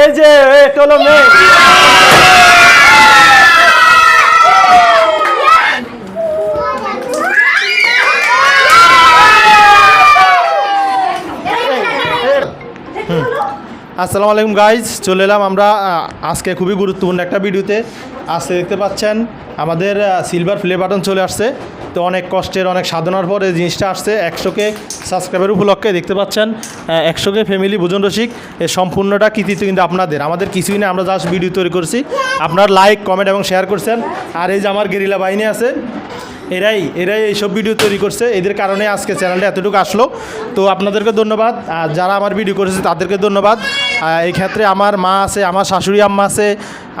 এই যে এটা হলো মেয়ে আসসালামু আলাইকুম গাইজ চলে এলাম আমরা আজকে খুবই গুরুত্বপূর্ণ একটা ভিডিওতে। আজকে দেখতে পাচ্ছেন, আমাদের সিলভার প্লে বাটন চলে আসছে। তো অনেক কষ্টের, অনেক সাধনার পর এই জিনিসটা আসছে। একশোকে সাবস্ক্রাইবার উপলক্ষে দেখতে পাচ্ছেন একশোকে ফ্যামিলি ভোজন রসিক। এর সম্পূর্ণটা কৃতিত্ব কিন্তু আপনাদের। আমাদের কিছুই না, আমরা জাস্ট ভিডিও তৈরি করছি। আপনার লাইক কমেন্ট এবং শেয়ার করছেন। আর এই যে আমার গেরিলা বাহিনী আছে এরাই এরাই এইসব ভিডিও তৈরি করছে। এদের কারণে আজকে চ্যানেলটা এতটুকু আসলো। তো আপনাদেরকে ধন্যবাদ। আর যারা আমার ভিডিও করেছে, তাদেরকে ধন্যবাদ। এই ক্ষেত্রে আমার মা আছে, আমার শাশুড়ি আম্মা আছে,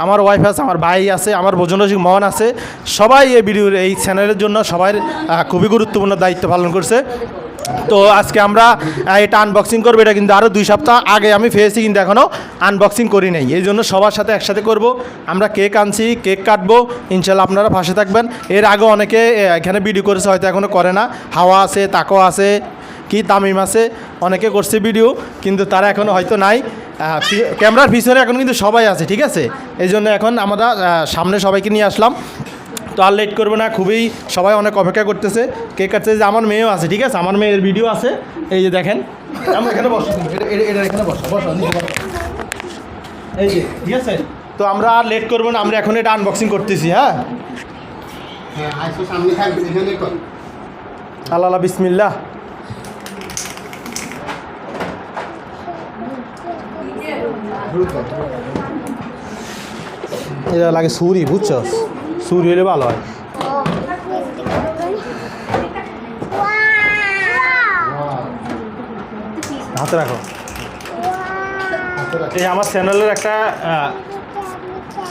আমার ওয়াইফ আছে, আমার ভাই আছে, আমার ভোজনরসিক মহন আছে। সবাই এই ভিডিওর এই চ্যানেলের জন্য সবাই খুবই গুরুত্বপূর্ণ দায়িত্ব পালন করছে। তো আজকে আমরা এটা আনবক্সিং করব। এটা কিন্তু আরও দুই সপ্তাহ আগে আমি পেয়েছি কিন্তু এখনও আনবক্সিং করি নাই। এই জন্য সবার সাথে একসাথে করব। আমরা কেক আনছি, কেক কাটবো। ইনশাল্লাহ আপনারা পাশে থাকবেন। এর আগে অনেকে এখানে ভিডিও করেছে, হয়তো এখনও করে না। হাওয়া আছে, তাকো আছে, কি তামিম আছে, অনেকে করছে ভিডিও কিন্তু তারা এখনও হয়তো নাই। ক্যামেরার পিছনে এখন কিন্তু সবাই আছে, ঠিক আছে? এই জন্য এখন আমরা সামনে সবাইকে নিয়ে আসলাম। তো আর লেট করব না খুবই সবাই অনেক অপেক্ষা করতেছে। কে কাটছে যে আমার মেয়েও আছে ঠিক আছে? আমার মেয়ের ভিডিও আছে। এই যে দেখেন। এখানে বসো। বসো বসো এই যে ঠিক আছে? তো আমরা আর লেট করব না আমরা এখন এটা আনবক্সিং করতেছি হ্যাঁ? হ্যাঁ আল্লাহ বিসমিল্লাহ। এটা লাগে সুরি বুঝছ সুরি হলে ভালো হয়। হাতে রাখো। এই আমার চ্যানেলের একটা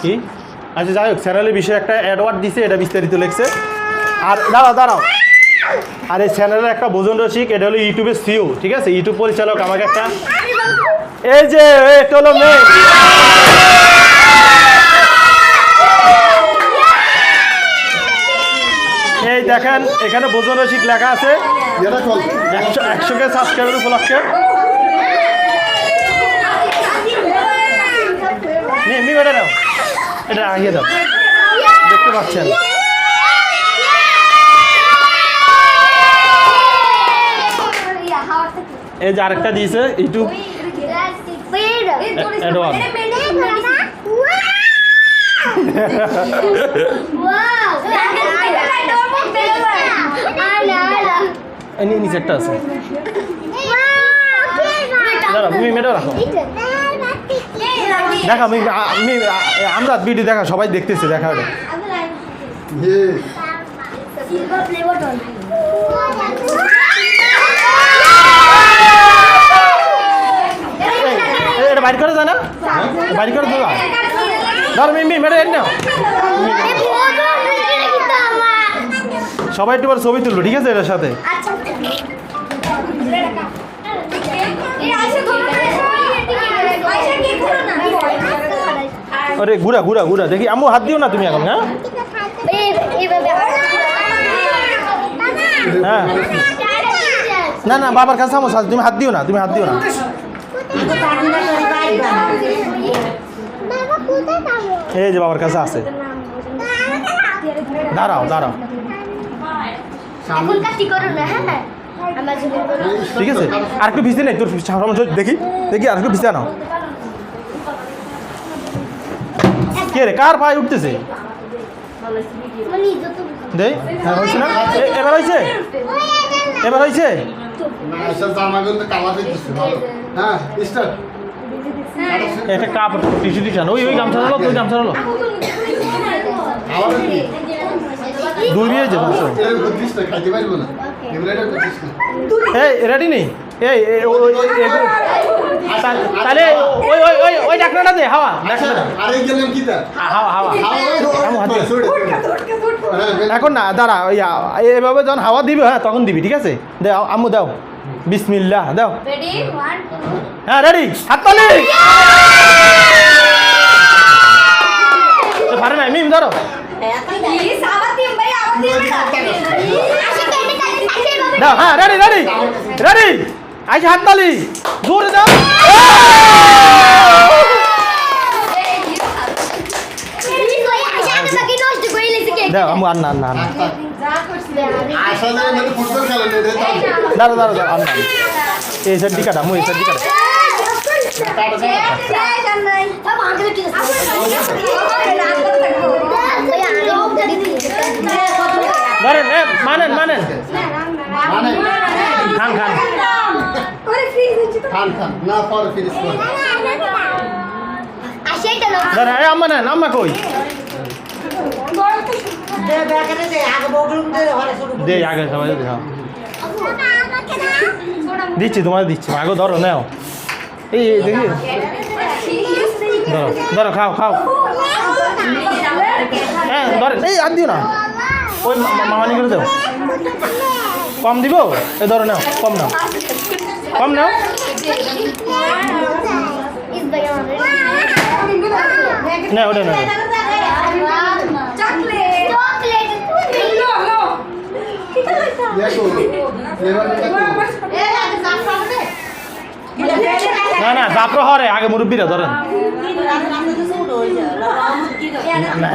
কি? আচ্ছা যাই হোক, চ্যানেলের বিষয়ে একটা অ্যাডওয়ার্ড দিছে, এটা বিস্তারিত লিখছে। আর দাঁড়াও দাঁড়াও। আর এই চ্যানেলের একটা ভোজন রসিক, এটা হলো ইউটিউবের সিও, ঠিক আছে? ইউটিউব পরিচালক আমাকে একটা এই যে এটা হলো মেয়ে এই দেখেন এখানে ভোজন রসিক লেখা আছে। এটা চল। একশো সাবস্ক্রাইবার উপলক্ষে। মি এটা নাও। এটা আগিয়ে দাও। দেখতে পাচ্ছেন। এই যে আরেকটা দিয়েছে ইউটিউব এই নি- নিচেরটা আছে। দাঁড়াও তুমি মেয়েটা রাখো। দেখা আমি আমি আমরা ভিডিও দেখা সবাই দেখতেছে দেখা ওটা এটা বাইর করে যায় না। বাইর করে দেওয়া ধর মিমি মেরে এনে নাও। সবাই একটু ছবি তুলবো ঠিক আছে এটার সাথে? আরে ঘুরা ঘুরা ঘুরা দেখি আমু হাত দিও না তুমি এখন হ্যাঁ? হ্যাঁ। না না বাবার কাছে আমো তুমি হাত দিও না তুমি হাত দিও না। এই যে বাবার কাছে আছে। দাঁড়াও দাঁড়াও। হ্যাঁ? ঠিক আছে। আর একটু ভিজে নেই তোর দেখি দেখি আর একটু ভিজে নাও। কে রে কার ভাই উঠতেছে? দেই হ্যাঁ হয়েছে না? এ- এবার হয়েছে? এবার হয়েছে? ভালো। হ্যাঁ স্টার্ট। একটা কাপ টিস্যু টিস্যু ওই ওই গামছা হলো তুই গামছা হলো আবার কি দুই দিয়ে যে না এই রেডি নেই এই তাহলে ওই ওই ওই ওই ডাকনাটা দে হাওয়া হাওয়া হাওয়া আমু হ্যাঁ। এখন না দাঁড়া ওই এভাবে যখন হাওয়া দিবি হ্যাঁ তখন দিবি ঠিক আছে দে আ- আম্মু দাও বিসমিল্লাহ দাও হ্যাঁ রেডি হাততালি আজ হাততালি। জোরে দাও। দাও আমি আর না না দাঁড়া দাঁড়া দাঁড়া আর না এই সাইড দিকে দাও এই সাইড দিকে মানেন। মানেন। খান খান। খান খান খান। না পরে করে ধরেন এ আম্মা নেন আম্মা কই? দে আগে সবাই দে। দিচ্ছি তোমাদের দিচ্ছি। আগে ধরো নাও। এই দেখি। ধরো ধরো খাও খাও। হ্যাঁ ধরে এই আর দিও না। ওই মামানি করে দাও। কম দিব? এ ধরো নাও কম নাও। কম নাও না ওটা না না না জাফর হরে আগে মুরব্বীরা ধরেন না